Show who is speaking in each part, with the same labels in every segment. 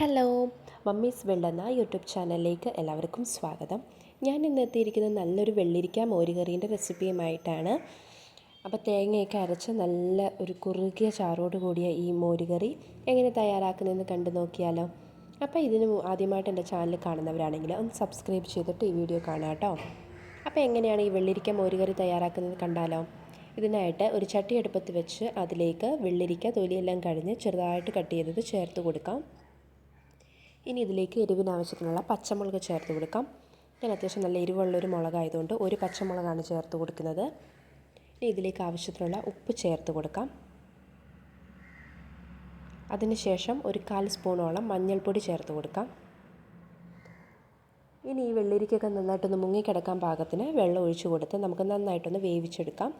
Speaker 1: Hello mummies world YouTube ചാനലിലേക്ക് എല്ലാവർക്കും സ്വാഗതം. ഞാൻ ഇന്ന് എത്തിയിരിക്കുന്നത് നല്ലൊരു വെള്ളിരിക്ക മോരുകറീന്റെ റെസിപ്പിയുമായിട്ടാണ്. അപ്പോൾ തേങ്ങയൊക്കെ അരച്ച് നല്ല ഒരു കുറുകിയ ചാറോട് കൂടിയ ഈ മോരുകറി എങ്ങനെ തയ്യാറാക്കുന്നതെന്ന് കണ്ടു നോക്കിയാലോ? അപ്പോൾ ഇതിന് ആദ്യമായിട്ട് എന്റെ ചാനൽ കാണുന്നവരാണെങ്കിൽ ഒന്ന് സബ്സ്ക്രൈബ് ചെയ്തിട്ട് ഈ വീഡിയോ കാണാം കേട്ടോ. അപ്പോൾ എങ്ങനെയാണ് ഈ വെള്ളിരിക്ക മോരുകറി തയ്യാറാക്കുന്നത് കണ്ടാലോ? ഇതിനായിട്ട് ഒരു ചട്ടി അടുപ്പത്ത് വെച്ച് അതിലേക്ക് വെള്ളിരിക്ക തൊലിയെല്ലാം കഴിഞ്ഞ് ചെറുതായിട്ട് കട്ട് ചെയ്തത് ചേർത്ത് കൊടുക്കാം. ഇനി ഇതിലേക്ക് എരിവിന് ആവശ്യത്തിനുള്ള പച്ചമുളക് ചേർത്ത് കൊടുക്കാം. ഞാൻ അത്യാവശ്യം നല്ല എരിവുള്ളൊരു മുളകായതുകൊണ്ട് ഒരു പച്ചമുളകാണ് ചേർത്ത് കൊടുക്കുന്നത്. ഇനി ഇതിലേക്ക് ആവശ്യത്തിനുള്ള ഉപ്പ് ചേർത്ത് കൊടുക്കാം. അതിനുശേഷം ഒരു കാൽ സ്പൂണോളം മഞ്ഞൾപ്പൊടി ചേർത്ത് കൊടുക്കാം. ഇനി ഈ വെള്ളരിക്കൊക്കെ നന്നായിട്ടൊന്ന് മുങ്ങിക്കിടക്കാൻ പാകത്തിന് വെള്ളം ഒഴിച്ചു കൊടുത്ത് നമുക്ക് നന്നായിട്ടൊന്ന് വേവിച്ചെടുക്കാം.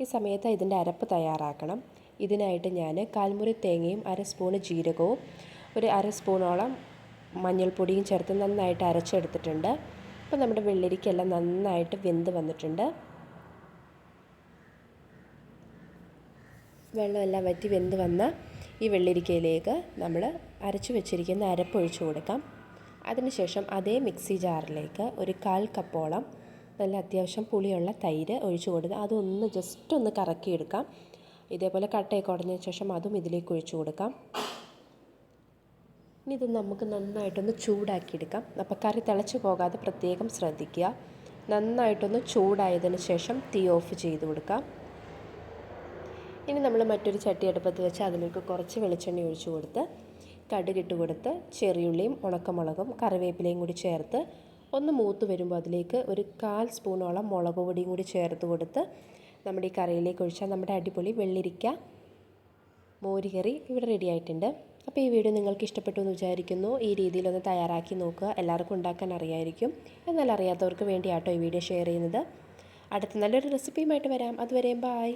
Speaker 1: ഈ സമയത്ത് ഇതിന്റെ അരപ്പ് തയ്യാറാക്കണം. ഇതിനായിട്ട് ഞാൻ കാൽമുറി തേങ്ങയും അര സ്പൂണ് ജീരകവും ഒരു അര സ്പൂണോളം മഞ്ഞൾപ്പൊടിയും ചേർത്ത് നന്നായിട്ട് അരച്ചെടുത്തിട്ടുണ്ട്. അപ്പോൾ നമ്മുടെ വെള്ളരിക്കെല്ലാം നന്നായിട്ട് വെന്ത് വന്നിട്ടുണ്ട്. വെള്ളമെല്ലാം വറ്റി വെന്ത് വന്ന ഈ വെള്ളരിക്കയിലേക്ക് നമ്മൾ അരച്ചു വെച്ചിരിക്കുന്ന അരപ്പൊഴിച്ച് കൊടുക്കാം. അതിനുശേഷം അതേ മിക്സി ജാറിലേക്ക് ഒരു കാൽ കപ്പോളം നല്ല അത്യാവശ്യം പുളിയുള്ള തൈര് ഒഴിച്ചു കൊടുക്കുക അതൊന്ന് ജസ്റ്റ് ഒന്ന് കറക്കിയെടുക്കാം. ഇതേപോലെ കട്ടയൊക്കെ ഉടഞ്ഞ ശേഷം അതും ഇതിലേക്ക് ഒഴിച്ചു കൊടുക്കാം. ഇനി ഇത് നമുക്ക് നന്നായിട്ടൊന്ന് ചൂടാക്കിയെടുക്കാം. അപ്പോൾ കറി തിളച്ച് പോകാതെ പ്രത്യേകം ശ്രദ്ധിക്കുക. നന്നായിട്ടൊന്ന് ചൂടായതിന് ശേഷം തീ ഓഫ് ചെയ്ത് കൊടുക്കാം. ഇനി നമ്മൾ മറ്റൊരു ചട്ടി അടുപ്പത്ത് വെച്ച് അതിലേക്ക് കുറച്ച് വെളിച്ചെണ്ണ ഒഴിച്ചു കൊടുത്ത് കടുകിട്ട് കൊടുത്ത് ചെറിയുള്ളിയും ഉണക്കമുളകും കറിവേപ്പിലയും കൂടി ചേർത്ത് ഒന്ന് മൂത്ത് വരുമ്പോൾ അതിലേക്ക് ഒരു കാൽ സ്പൂണോളം മുളക് പൊടിയും കൂടി ചേർത്ത് കൊടുത്ത് നമ്മുടെ ഈ കറിയിലേക്ക് ഒഴിച്ചാൽ നമ്മുടെ അടിപൊളി വെള്ളിരിക്ക മോരുകറി ഇവിടെ റെഡി ആയിട്ടുണ്ട്. അപ്പോൾ ഈ വീഡിയോ നിങ്ങൾക്ക് ഇഷ്ടപ്പെട്ടു എന്ന് വിചാരിക്കുന്നു. ഈ രീതിയിലൊന്ന് തയ്യാറാക്കി നോക്കുക. എല്ലാവർക്കും ഉണ്ടാക്കാൻ അറിയായിരിക്കും. എന്നാൽ അറിയാത്തവർക്ക് വേണ്ടിയാട്ടോ ഈ വീഡിയോ ഷെയർ ചെയ്യുന്നത്. അടുത്ത നല്ലൊരു റെസിപ്പിയുമായിട്ട് വരാം. അതുവരെയും ബായ്